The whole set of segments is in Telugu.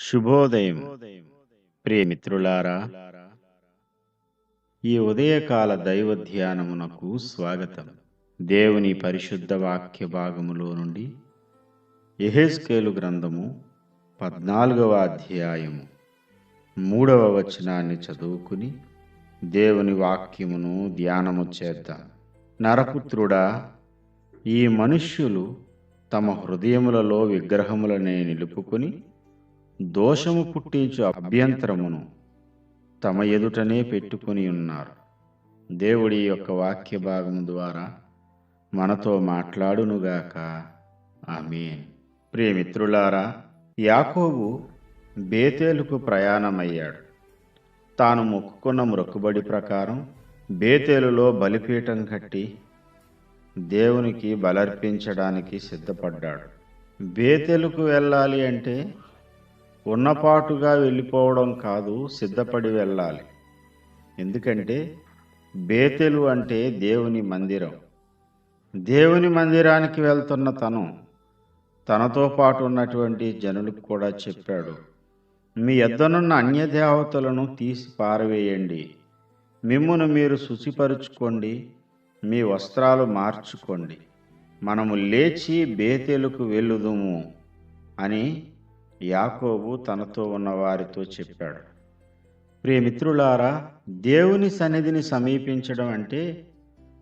శుభోదయం. ప్రియమిత్రులారా ఈ ఉదయకాల దైవ ధ్యానమునకు స్వాగతం. దేవుని పరిశుద్ధ వాక్య భాగములో నుండి ఎహెస్కేలు గ్రంథము పద్నాలుగవ అధ్యాయము మూడవ వచనాన్ని చదువుకుని దేవుని వాక్యమును ధ్యానము చేద్దాం. నరపుత్రుడా ఈ మనుష్యులు తమ హృదయములలో విగ్రహములనే నిలుపుకొని దోషము పుట్టించు అభ్యంతరమును తమ ఎదుటనే పెట్టుకుని ఉన్నారు. దేవుడి యొక్క వాక్య భాగం ద్వారా మనతో మాట్లాడునుగాక. ఆమెన్. ప్రియమిత్రులారా యాకోబు బేతేలుకు ప్రయాణమయ్యాడు. తాను మొక్కుకున్న మొక్కుబడి ప్రకారం బేతేలులో బలిపీఠం కట్టి దేవునికి బలర్పించడానికి సిద్ధపడ్డాడు. బేతెలుకు వెళ్ళాలి అంటే ఉన్నపాటుగా వెళ్ళిపోవడం కాదు సిద్ధపడి వెళ్ళాలి. ఎందుకంటే బేతెలు అంటే దేవుని మందిరం. దేవుని మందిరానికి వెళ్తున్న తను తనతో పాటు ఉన్నటువంటి జనులకు కూడా చెప్పాడు మీ ఎద్దనున్న అన్య దేవతలను తీసి పారవేయండి. మిమ్మును మీరు శుచిపరుచుకోండి మీ వస్త్రాలు మార్చుకోండి. మనము లేచి బేతెలకు వెళ్ళుదుము అని యాకోబు తనతో ఉన్న వారితో చెప్పాడు ప్రియమిత్రులారా దేవుని సన్నిధిని సమీపించడం అంటే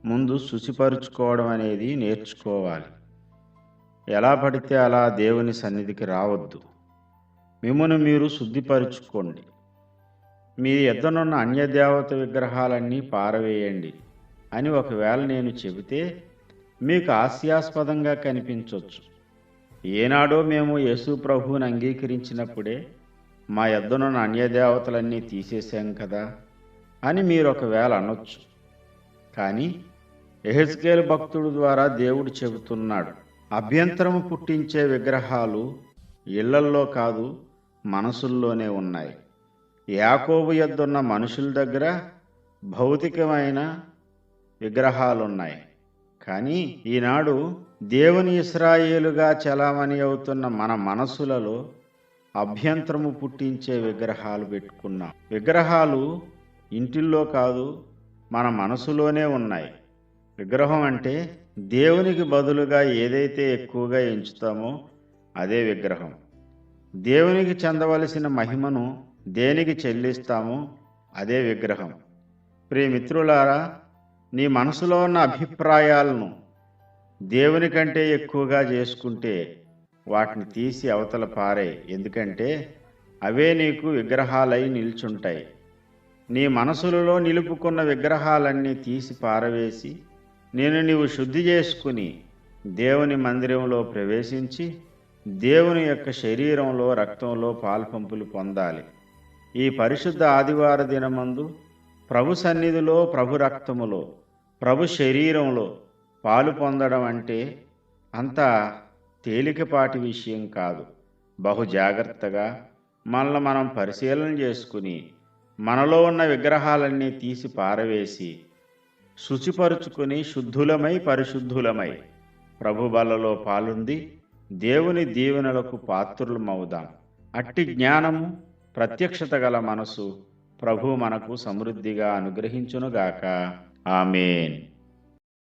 ముందు శుచిపరుచుకోవడం అనేది నేర్చుకోవాలి. ఎలా పడితే అలా దేవుని సన్నిధికి రావద్దు. మిమ్మల్ని మీరు శుద్ధిపరుచుకోండి. మీ ఎద్దనున్న అన్యదేవత విగ్రహాలన్నీ పారవేయండి అని ఒకవేళ నేను చెబితే మీకు హాస్యాస్పదంగా కనిపించవచ్చు ఏనాడో మేము యేసు ప్రభువుని అంగీకరించినప్పుడే మా ఎద్దనున్న అన్యదేవతలన్నీ తీసేశాం కదా అని మీరు ఒకవేళ అనొచ్చు. కానీ ఎహెస్కేల్ భక్తుడు ద్వారా దేవుడు చెబుతున్నాడు అభ్యంతరము పుట్టించే విగ్రహాలు ఇళ్ళల్లో కాదు మనసుల్లోనే ఉన్నాయి. యాకోబు ఎద్దున్న మనుషుల దగ్గర భౌతికమైన విగ్రహాలున్నాయి. కానీ ఈనాడు దేవుని ఇస్రాయేలుగా చలామణి అవుతున్న మన మనసులలో అభ్యంతరము పుట్టించే విగ్రహాలు పెట్టుకున్నాం. విగ్రహాలు ఇంటిల్లో కాదు మన మనసులోనే ఉన్నాయి. విగ్రహం అంటే దేవునికి బదులుగా ఏదైతే ఎక్కువగా ఎంచుతామో అదే విగ్రహం. దేవునికి చెందవలసిన మహిమను దేనికి చెల్లిస్తామో అదే విగ్రహం. ప్రియమిత్రులారా నీ మనసులో ఉన్న అభిప్రాయాలను దేవుని కంటే ఎక్కువగా చేసుకుంటే వాటిని తీసి అవతల పారే. ఎందుకంటే అవే నీకు విగ్రహాలై నిల్చుంటాయి. నీ మనసులలో నిలుపుకున్న విగ్రహాలన్నీ తీసి పారవేసి నేను నీవు శుద్ధి చేసుకుని దేవుని మందిరంలో ప్రవేశించి దేవుని యొక్క శరీరంలో రక్తంలో పాల్పంపులు పొందాలి. ఈ పరిశుద్ధ ఆదివార దినమందు ప్రభు సన్నిధిలో ప్రభు రక్తములో ప్రభు శరీరంలో పాలు పొందడం అంటే అంత తేలికపాటి విషయం కాదు. బహు జాగ్రత్తగా మనల్ని మనం పరిశీలన చేసుకుని మనలో ఉన్న విగ్రహాలన్నీ తీసి పారవేసి శుచిపరుచుకుని శుద్ధులమై పరిశుద్ధులమై ప్రభు బలలో పాలుంది. దేవుని దీవెనలకు పాత్రులమవుదాం. అట్టి జ్ఞానము ప్రత్యక్షత గల మనసు ప్రభు మనకు సమృద్ధిగా అనుగ్రహించునుగాక. ఆమెన్